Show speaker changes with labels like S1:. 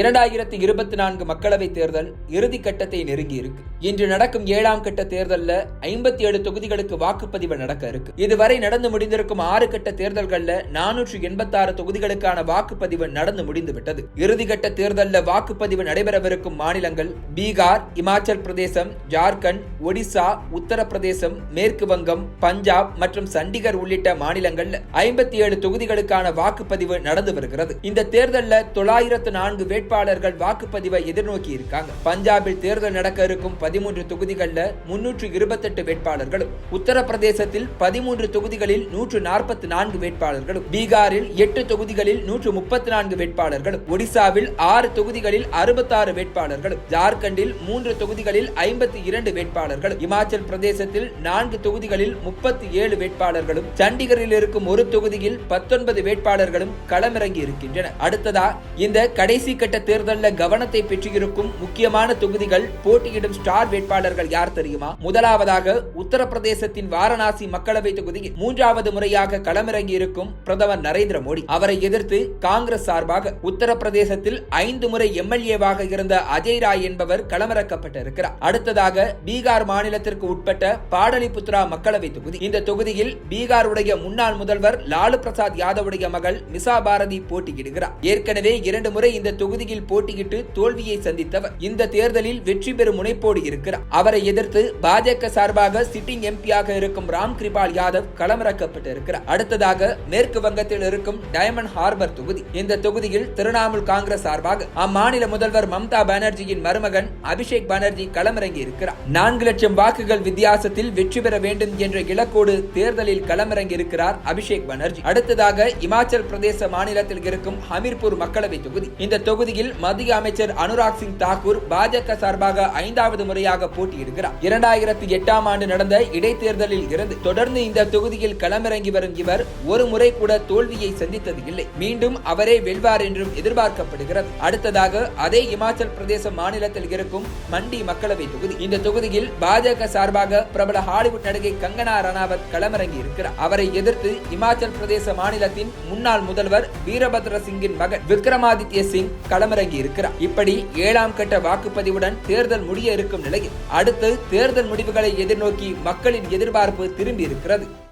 S1: இரண்டாயிரத்தி இருபத்தி நான்கு மக்களவை தேர்தல் இறுதி கட்டத்தை நெருங்கி இருக்கு. இன்று நடக்கும் ஏழாம் கட்ட தேர்தல்ல ஐம்பத்தி ஏழு தொகுதிகளுக்கு வாக்குப்பதிவு நடக்க இருக்கு. இதுவரை நடந்து முடிந்திருக்கும் ஆறு கட்ட தேர்தல்கள்ல நானூற்று எண்பத்தாறு தொகுதிகளுக்கான வாக்குப்பதிவு நடந்து முடிந்து விட்டது. இறுதி கட்ட தேர்தல்ல வாக்குப்பதிவு நடைபெறவிருக்கும் மாநிலங்கள் பீகார் இமாச்சல் பிரதேசம் ஜார்க்கண்ட் ஒடிசா உத்தரப்பிரதேசம் மேற்கு வங்கம் பஞ்சாப் மற்றும் சண்டிகர் உள்ளிட்ட மாநிலங்கள்ல ஐம்பத்தி ஏழு தொகுதிகளுக்கான வாக்குப்பதிவு நடந்து வருகிறது. இந்த தேர்தல்ல தொள்ளாயிரத்து நான்கு வேட்பாளர்கள் வாக்குப்பதிவை எதிர்நோக்கி இருக்காங்க. பஞ்சாபில் தேர்தல் நடக்க இருக்கும் பதிமூன்று தொகுதிகளில் முன்னூற்று இருபத்தெட்டு வேட்பாளர்களும் உத்தரப்பிரதேசத்தில் பதிமூன்று தொகுதிகளில் நூற்று நாற்பத்தி நான்கு வேட்பாளர்களும் பீகாரில் எட்டு தொகுதிகளில் நூற்று முப்பத்தி நான்கு வேட்பாளர்களும் ஒடிசாவில் ஆறு தொகுதிகளில் அறுபத்தாறு வேட்பாளர்களும் ஜார்க்கண்டில் மூன்று தொகுதிகளில் ஐம்பத்தி இரண்டு வேட்பாளர்களும் இமாச்சல் பிரதேசத்தில் நான்கு தொகுதிகளில் முப்பத்தி ஏழு வேட்பாளர்களும் சண்டிகரில் இருக்கும் ஒரு தொகுதியில் பத்தொன்பது வேட்பாளர்களும் களமிறங்கி இருக்கின்றனர் அடுத்ததா இந்த கடைசி கட்ட தேர்தலில் கவனத்தை பெற்றிருக்கும் முக்கியமான தொகுதிகள் போட்டியிடும் ஸ்டார் வேட்பாளர்கள் யார் தெரியுமா? முதலாவதாக உத்தரப்பிரதேசத்தின் வாரணாசி மக்களவை தொகுதியில் மூன்றாவது முறையாக களமிறங்கி இருக்கும் பிரதமர் நரேந்திர மோடி. அவரை எதிர்த்து காங்கிரஸ் சார்பாக உத்தரப்பிரதேசத்தில் ஐந்து முறை எம்எல்ஏவாக இருந்த அஜய் ராய் என்பவர் களமிறக்கப்பட்டிருக்கிறார். அடுத்ததாக பீகார் மாநிலத்திற்கு உட்பட்ட பாடலிபுத்ரா மக்களவை தொகுதி. இந்த தொகுதியில் பீகாருடைய முன்னாள் முதல்வர் லாலு பிரசாத் யாதவுடைய மகள் மிசா பாரதி போட்டியிடுகிறார். ஏற்கனவே இரண்டு முறை இந்த தொகுதி தொகுதியில் போட்டியிட்டு தோல்வியை சந்தித்தவர். இந்த தேர்தலில் வெற்றி பெறும் முனைப்போடு இருக்கிறார். அவரை எதிர்த்து பாஜக சார்பாக சிட்டிங் எம்பியாக இருக்கும் ராம் கிருபால் யாதவ் களமிறக்கப்பட்டிருக்கிறார். அடுத்ததாக மேற்கு வங்கத்தில் இருக்கும் டைமண்ட் ஹார்பர் தொகுதி. இந்த தொகுதியில் திரிணாமுல் காங்கிரஸ் சார்பாக அம்மாநில முதல்வர் மம்தா பானர்ஜியின் மருமகன் அபிஷேக் பானர்ஜி களமிறங்கி இருக்கிறார். நான்கு லட்சம் வாக்குகள் வித்தியாசத்தில் வெற்றி பெற வேண்டும் என்ற இலக்கோடு தேர்தலில் களமிறங்கி இருக்கிறார் அபிஷேக் பானர்ஜி. அடுத்ததாக இமாச்சல் பிரதேச மாநிலத்தில் இருக்கும் ஹமீர்பூர் மக்களவை தொகுதி. இந்த தொகுதி தொகுதியில் மத்திய அமைச்சர் அனுராக் சிங் தாக்கூர் பாஜக சார்பாக ஐந்தாவது முறையாக போட்டியிடுகிறார். இரண்டாயிரத்தி எட்டாம் ஆண்டு நடந்த இடைத்தேர்தலில் இருந்து தொடர்ந்து இந்த தொகுதியில் களமிறங்கி வரும் இவர் ஒரு முறை கூட தோல்வியை சந்தித்தது இல்லை. மீண்டும் அவரே வெல்வார் என்றும் எதிர்பார்க்கப்படுகிறது. அடுத்ததாக அதே இமாச்சல் பிரதேச மாநிலத்தில் இருக்கும் மண்டி மக்களவை தொகுதி. இந்த தொகுதியில் பாஜக சார்பாக பிரபல ஹாலிவுட் நடிகை கங்கனா ரணாவத் களமிறங்கி இருக்கிறார். அவரை எதிர்த்து இமாச்சல் பிரதேச மாநிலத்தின் முன்னாள் முதல்வர் வீரபத்ர சிங்கின் மகன் விக்ரமாதித்ய சிங் களமிறங்கி இருக்கிறார். இப்படி ஏழாம் கட்ட வாக்குப்பதிவுடன் தேர்தல் முடிய இருக்கும் நிலையில் அடுத்து தேர்தல் முடிவுகளை எதிர்நோக்கி மக்களின் எதிர்பார்ப்பு திரும்பி இருக்கிறது.